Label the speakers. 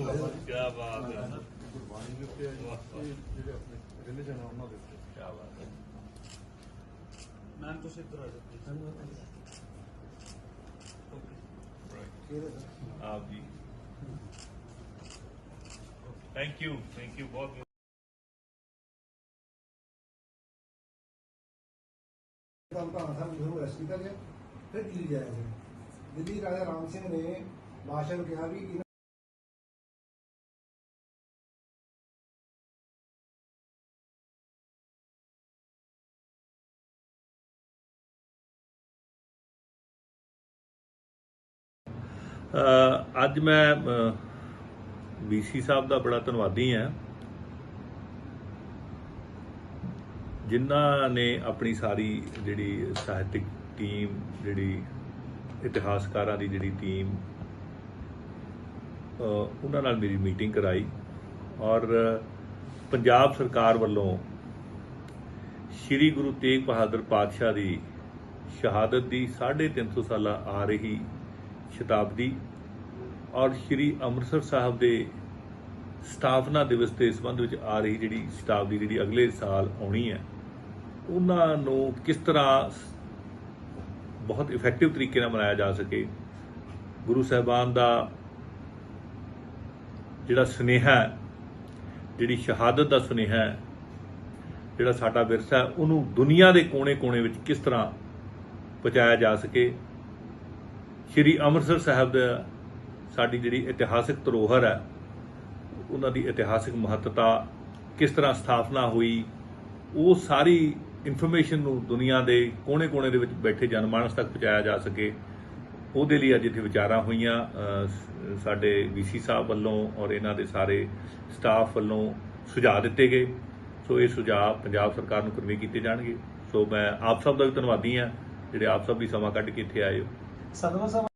Speaker 1: ਕੀ ਬਾਤ ਹੈ
Speaker 2: ਗੁਰਬਾਣੀ ਦੇ ਉੱਤੇ ਇਹ ਜਿਹੜੇ ਆਪਣੇ ਰਿਲੀਜਨ ਆ ਉਹਨਾਂ ਦੇ ਉੱਤੇ
Speaker 1: ਕੀ ਬਾਤ ਹੈ
Speaker 3: ਮੈਮ ਤੁਸੀਂ ਇੱਧਰ ਆ ਜਾਓ please।
Speaker 1: ਆਪ ਜੀ ਥੈਂਕ ਯੂ ਥੈਂਕ ਯੂ ਬਹੁਤ ਬਹੁਤ
Speaker 4: ਕੰਮ ਤਾਂ ਆਸਾਂ ਨੂੰ ਰੈਸਟ ਕੀਤਾ ਗਿਆ ਫਿਰ ਦਿੱਲੀ ਜਾਇਆ
Speaker 1: ਅੱਜ ਮੈਂ ਬੀਸੀ ਸਾਹਿਬ ਦਾ ਬੜਾ ਧੰਨਵਾਦੀ ਹਾਂ। ਜਿਨ੍ਹਾਂ ਨੇ ਆਪਣੀ ਸਾਰੀ ਜਿਹੜੀ ਸਾਹਿਤਿਕ ਟੀਮ, ਜਿਹੜੀ ਇਤਿਹਾਸਕਾਰਾਂ ਦੀ ਜਿਹੜੀ ਟੀਮ ਉਹਨਾਂ ਨਾਲ ਮੇਰੀ ਮੀਟਿੰਗ ਕਰਾਈ ਔਰ ਪੰਜਾਬ ਸਰਕਾਰ ਵੱਲੋਂ ਸ੍ਰੀ ਗੁਰੂ ਤੇਗ ਬਹਾਦਰ ਪਾਤਸ਼ਾਹ ਦੀ ਸ਼ਹਾਦਤ ਦੀ 350 ਸਾਲਾ ਆ ਰਹੀ ਸ਼ਤਾਬਦੀ ਔਰ ਸ੍ਰੀ ਅੰਮ੍ਰਿਤਸਰ ਸਾਹਿਬ ਦੇ ਸਥਾਪਨਾ ਦਿਵਸ ਦੇ ਸੰਬੰਧ ਵਿੱਚ ਆ ਰਹੀ ਜਿਹੜੀ ਸ਼ਤਾਬਦੀ ਜਿਹੜੀ ਅਗਲੇ ਸਾਲ ਆਉਣੀ ਹੈ ਉਹਨਾਂ ਨੂੰ ਕਿਸ ਤਰ੍ਹਾਂ ਬਹੁਤ ਇਫੈਕਟਿਵ ਤਰੀਕੇ ਨਾਲ ਮਨਾਇਆ ਜਾ ਸਕੇ? ਗੁਰੂ ਸਾਹਿਬਾਨ ਦਾ ਜਿਹੜਾ ਸੁਨੇਹਾ ਜਿਹੜੀ ਸ਼ਹਾਦਤ ਦਾ ਸੁਨੇਹਾ ਹੈ, ਜਿਹੜਾ ਸਾਡਾ ਵਿਰਸਾ ਉਹਨੂੰ ਦੁਨੀਆ ਦੇ ਕੋਨੇ-ਕੋਨੇ ਵਿੱਚ ਕਿਸ ਤਰ੍ਹਾਂ ਪਹੁੰਚਾਇਆ ਜਾ ਸਕੇ? ਸ਼੍ਰੀ ਅੰਮ੍ਰਿਤਸਰ ਸਾਹਿਬ ਦਾ ਸਾਡੀ ਜਿਹੜੀ ਇਤਿਹਾਸਿਕ ਧਰੋਹਰ ਹੈ ਉਹਨਾਂ ਦੀ ਇਤਿਹਾਸਿਕ ਮਹੱਤਤਾ ਕਿਸ ਤਰ੍ਹਾਂ ਸਥਾਪਨਾ ਹੋਈ ਉਹ ਸਾਰੀ ਇਨਫੋਰਮੇਸ਼ਨ ਨੂੰ ਦੁਨੀਆ ਦੇ ਕੋਨੇ-ਕੋਨੇ ਦੇ ਵਿੱਚ ਬੈਠੇ ਜਨਮਾਨਸ ਤੱਕ ਪਹੁੰਚਾਇਆ ਜਾ ਸਕੇ। ਉਹਦੇ ਲਈ ਅੱਜ ਇੱਥੇ ਵਿਚਾਰਾਂ ਹੋਈਆਂ ਅ, ਸ- ਸਾਡੇ ਵੀਸੀ ਸਾਹਿਬ ਵੱਲੋਂ ਔਰ ਇਹਨਾਂ ਦੇ ਸਾਰੇ ਸਟਾਫ ਵੱਲੋਂ ਸੁਝਾਅ ਦਿੱਤੇ ਗਏ। ਸੋ ਇਹ ਸੁਝਾਅ ਪੰਜਾਬ ਸਰਕਾਰ ਨੂੰ ਕਨਵੇ ਕੀਤੇ ਜਾਣਗੇ। ਸੋ ਮੈਂ ਆਪ ਸਭ ਦਾ ਵੀ ਧੰਨਵਾਦੀ ਹਾਂ ਜਿਹੜੇ ਆਪ ਸਭ ਵੀ ਸਮਾਂ ਕੱਢ ਕੇ ਇੱਥੇ ਆਏ ਹੋ।
Speaker 3: ਸਦਮਾ ਸਾਹਿਬ